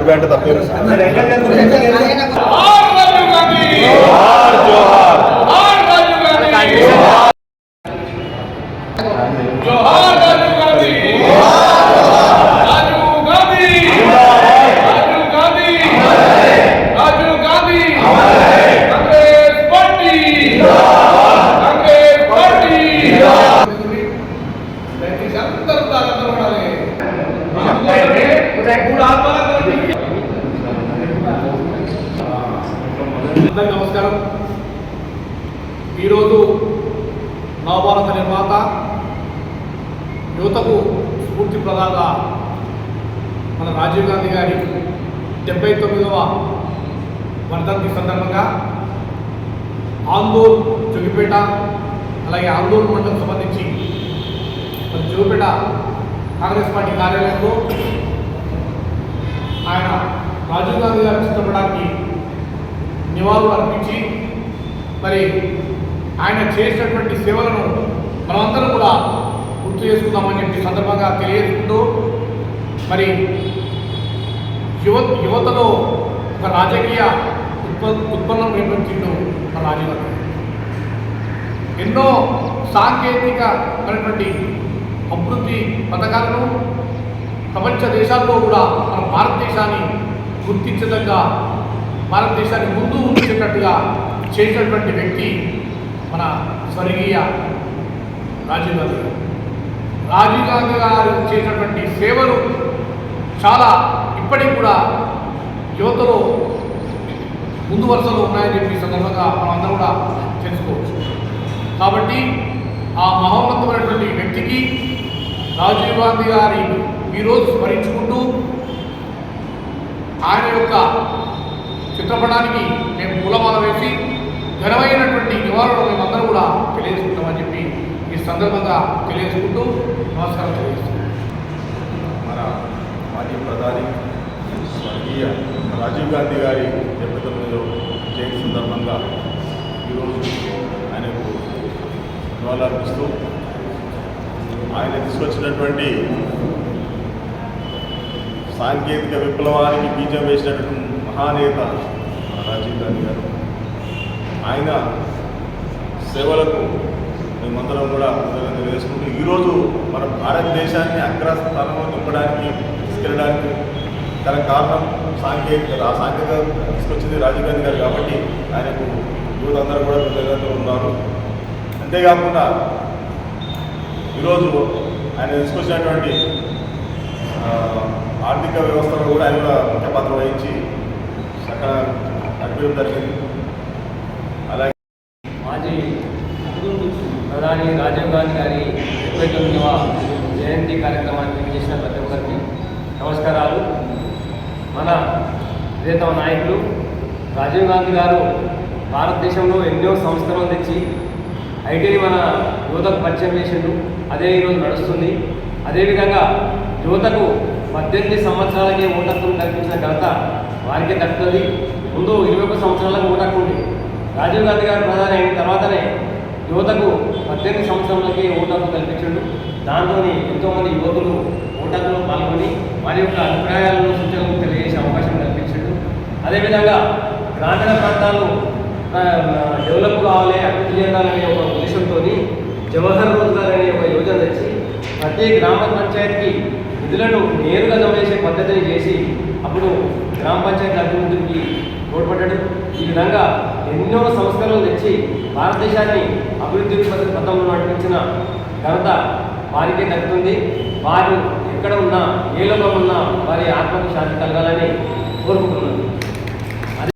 നിർഭയായിട്ട് തപ്പി Thank you. అందరికీ నమస్కారం. ఈరోజు నవభారత నిర్మాత యువతకు స్ఫూర్తి ప్రదాత మన రాజీవ్ గాంధీ గారి డెబ్బై తొమ్మిదవ వర్ధంతి సందర్భంగా ఆందోళ్ జుగిపేట అలాగే ఆందోళ్ మండలం సంబంధించి మరి జుగిపేట కాంగ్రెస్ పార్టీ కార్యాలయంలో ఆయన రాజీవ్ నివాళులు అర్పించి మరి ఆయన చేసినటువంటి సేవలను మనమందరం కూడా గుర్తు చేసుకుందామని చెప్పి సందర్భంగా తెలియజేసుకుంటూ మరి యువ యువతలో ఒక రాజకీయ ఉత్ప ఉత్పన్నం నిర్మించిండు మన రాజీవ్ ఎన్నో సాంకేతికమైనటువంటి అభివృద్ధి పథకాలను ప్రపంచ దేశాల్లో కూడా మన భారతదేశాన్ని గుర్తించదగ్గ భారతదేశాన్ని ముందు ఉంచేటట్టుగా చేసినటువంటి వ్యక్తి మన స్వర్గీయ రాజీవ్ గాంధీ గారు. రాజీవ్ గాంధీ గారు చేసినటువంటి సేవలు చాలా ఇప్పటికి కూడా యువతలో ముందు వరుసలో ఉన్నాయని చెప్పి సందర్భంగా మనం అందరం కూడా తెలుసుకోవచ్చు. కాబట్టి ఆ మహోన్నతమైనటువంటి వ్యక్తికి రాజీవ్ గాంధీ గారి ఈరోజు స్మరించుకుంటూ ఆయన యొక్క చిత్రపటానికి మేము పూలమాల వేసి ఘనమైనటువంటి నివారణలు మేమందరం కూడా తెలియజేసుకుంటామని చెప్పి ఈ సందర్భంగా తెలియజేసుకుంటూ నమస్కారం తెలియజేస్తున్నాం. మన మాజీ ప్రధాని స్వర్గీయ రాజీవ్ గాంధీ గారి డెబ్బై తొమ్మిదో జయంతి సందర్భంగా ఈరోజు ఆయనకు నివాళులర్పిస్తూ ఆయన తీసుకొచ్చినటువంటి సాంకేతిక విప్లవానికి బీజం వేసినటువంటి మహానేత గాంధీ గారు. ఆయన సేవలకు మేమందరం కూడా కృతజ్ఞతలు వేసుకుంటూ ఈరోజు మన భారతదేశాన్ని అగ్రస్థానంలో నింపడానికి తీసుకెళ్ళడానికి తన కారణం సాంకేతికత ఆ సాంకేతికత తీసుకొచ్చింది రాజీవ్ గాంధీ గారు కాబట్టి ఆయనకు యువతందరూ కూడా కృతజ్ఞతలు ఉన్నారు. అంతేకాకుండా ఈరోజు ఆయన తీసుకొచ్చినటువంటి ఆర్థిక వ్యవస్థలో కూడా ఆయన కూడా ముఖ్య పాత్ర వహించి నడిపేయడం జరిగింది అలాగే మాజీ ప్రధాని రాజీవ్ గాంధీ గారి డెబ్బై తొమ్మిదవ జయంతి కార్యక్రమానికి చేసిన ప్రతి ఒక్కరికి నమస్కారాలు. మన ప్రియతమ నాయకులు రాజీవ్ గాంధీ గారు భారతదేశంలో ఎన్నో సంస్థలను తెచ్చి ఐటీని మన యువతకు పరిచయం చేసిండు. అదే ఈరోజు నడుస్తుంది. అదేవిధంగా యువతకు పద్దెనిమిది సంవత్సరాలకే ఓటత్వం కల్పించిన ఘనత వారికే దక్కుతుంది. ముందు ఇరవై ఒక్క సంవత్సరాలకు ఓటక్కు ఉంది రాజీవ్ గాంధీ గారు ప్రధాని అయిన తర్వాతనే యువతకు పద్దెనిమిది సంవత్సరాలకి ఓటక్కు కల్పించాడు. దాంతో ఎంతోమంది యువకులు ఓటర్లో పాల్గొని వారి యొక్క అభిప్రాయాలను సూచనలు తెలియజేసే అవకాశం కల్పించాడు. అదేవిధంగా గ్రామీణ ప్రాంతాలు డెవలప్ కావాలి అభివృద్ధి చెందాలనే ఒక ఉద్దేశంతో జవహర్ రోజ్గార్ అనే ఒక యోజన తెచ్చి ప్రతి గ్రామ పంచాయతీకి నిధులను నేరుగా జమేసే పద్ధతిని చేసి అప్పుడు గ్రామ పంచాయతీ అభివృద్ధికి తోడ్పడ్డాడు. ఈ విధంగా ఎన్నో సంస్కరణలు తెచ్చి భారతదేశాన్ని అభివృద్ధి పథంలో నడిపించిన ఘనత వారికే దక్కుతుంది. వారు ఎక్కడ ఉన్నా ఏ లోపం ఉన్నా వారి ఆత్మకు శాంతి కలగాలని కోరుకుంటున్నాను.